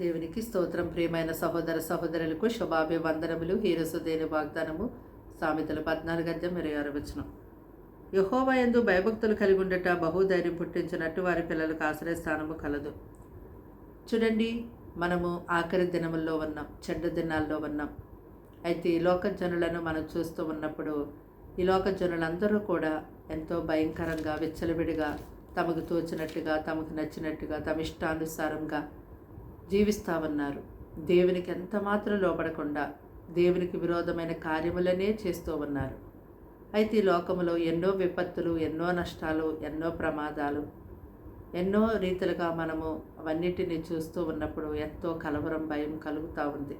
దేవునికి స్తోత్రం. ప్రియమైన సహోదర సహోదరులకు శుభాభివందనములు. హీరసుదేని వాగ్దానము సామెతలు పద్నాలుగు అధ్యాయం ఇరవై ఆరు వచనం. యహోవా ఎందు భయభక్తులు కలిగి ఉండట బహుధైర్యం పుట్టించినట్టు వారి పిల్లలకు ఆశ్రయస్థానము కలదు. చూడండి మనము ఆఖరి దినముల్లో ఉన్నాం చెడ్డ దినాల్లో ఉన్నాం. అయితే ఈ లోక జనులను మనం చూస్తూ ఉన్నప్పుడు ఈ లోక జనులందరూ కూడా ఎంతో భయంకరంగా విచ్చలవిడిగా తమకు తోచినట్టుగా తమకు నచ్చినట్టుగా తమ ఇష్టానుసారంగా జీవిస్తా ఉన్నారు దేవునికి ఎంత మాత్రం లోపడకుండా దేవునికి విరోధమైన కార్యములనే చేస్తూ ఉన్నారు. అయితే ఈ లోకములో ఎన్నో విపత్తులు ఎన్నో నష్టాలు ఎన్నో ప్రమాదాలు ఎన్నో రీతిలుగా మనము అవన్నిటిని చూస్తూ ఉన్నప్పుడు ఎంతో కలవరం భయం కలుగుతూ ఉంది.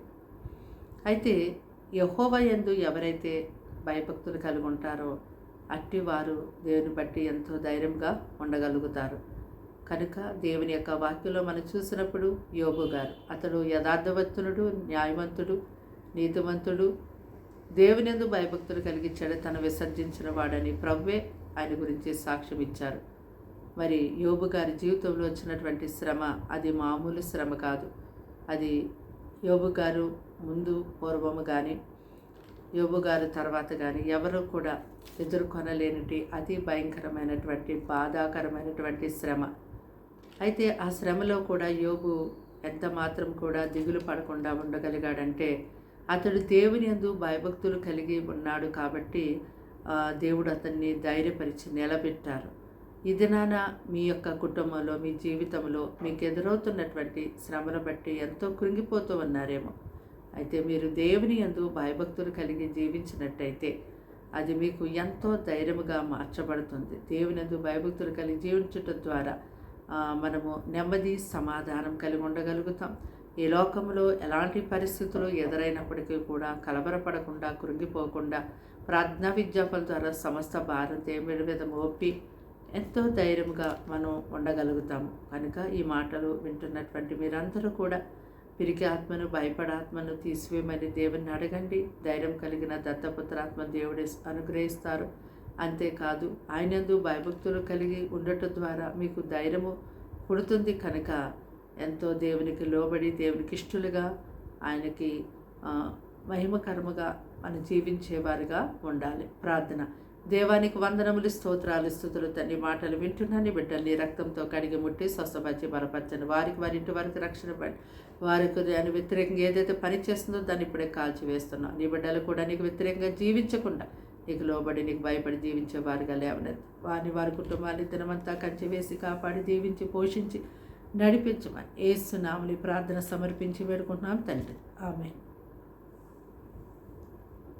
అయితే యహోవ యందు ఎవరైతే భయభక్తులు కలిగి ఉంటారో అట్టి వారు దేవుని బట్టి ఎంతో ధైర్యంగా ఉండగలుగుతారు. కనుక దేవుని యొక్క వాక్యంలో మనం చూసినప్పుడు యోగు గారు అతడు యథార్థవంతుడు న్యాయవంతుడు నీతివంతుడు దేవుని ఎందు భయభక్తులు కలిగించాడు తను విసర్జించిన వాడని ప్రవ్వే ఆయన గురించి సాక్ష్యం ఇచ్చారు. మరి యోబు గారి జీవితంలో వచ్చినటువంటి శ్రమ అది మామూలు శ్రమ కాదు. అది యోబు గారు ముందు పూర్వము కానీ యోబు గారు తర్వాత కానీ ఎవరు కూడా ఎదుర్కొనలేనిటి అతి భయంకరమైనటువంటి బాధాకరమైనటువంటి శ్రమ. అయితే ఆ శ్రమలో కూడా యోగు ఎంత మాత్రం కూడా దిగులు పడకుండా ఉండగలిగాడంటే అతడు దేవుని ఎందు భయభక్తులు కలిగి ఉన్నాడు కాబట్టి దేవుడు అతన్ని ధైర్యపరిచి నిలబెట్టారు. ఈ దినాన మీ యొక్క కుటుంబంలో మీ జీవితంలో మీకు ఎదురవుతున్నటువంటి శ్రమను బట్టి ఎంతో కృంగిపోతూ ఉన్నారేమో. అయితే మీరు దేవుని ఎందు భయభక్తులు కలిగి జీవించినట్టయితే అది మీకు ఎంతో ధైర్యముగా మార్చబడుతుంది. దేవుని ఎందు భయభక్తులు కలిగి జీవించటం ద్వారా మనము నెమ్మది సమాధానం కలిగి ఉండగలుగుతాం. ఈ లోకంలో ఎలాంటి పరిస్థితులు ఎదురైనప్పటికీ కూడా కలవరపడకుండా కృంగిపోకుండా ప్రార్థనా విజ్ఞాపన ద్వారా సమస్త భారతీయ దేవుడి మీద మోపి ఎంతో ధైర్యంగా మనం ఉండగలుగుతాము. కనుక ఈ మాటలు వింటున్నటువంటి మీరందరూ కూడా పిరికి ఆత్మను భయపడాత్మను తీసివేయమని దేవుని అడగండి. ధైర్యం కలిగిన దత్తపుత్రాత్మ దేవుడి అనుగ్రహిస్తారు. అంతేకాదు ఆయనందు భయభక్తులు కలిగి ఉండటం ద్వారా మీకు ధైర్యము పుడుతుంది కనుక ఎంతో దేవునికి లోబడి దేవునికి ఇష్టలుగా ఆయనకి మహిమకరముగా మనం జీవించేవారుగా ఉండాలి. ప్రార్థన. దేవానికి వందనములు స్తోత్రాలు స్థుతులు తండ్రి మాటలు వింటున్నాను. బిడ్డల్ని రక్తంతో కడిగి ముట్టి స్వస్థపరిచి బలపరచండి. వారికి వారి ఇంటి వారికి రక్షణ పడి వారికి దాని వ్యతిరేకంగా ఏదైతే పని చేస్తుందో దాన్ని ఇప్పుడే కాల్చి వేస్తున్నాం నీ బిడ్డలు కూడా నీకు వ్యతిరేకంగా జీవించకుండా నీకు లోబడి నీకు భయపడి జీవించే వారిగా లేవనెత్తు. వారిని వారి కుటుంబాన్ని దినమంతా కంచి వేసి కాపాడి దీవించి పోషించి నడిపించమని ఏసునామని ప్రార్థన సమర్పించి వేడుకుంటున్నాం తండ్రి. ఆమె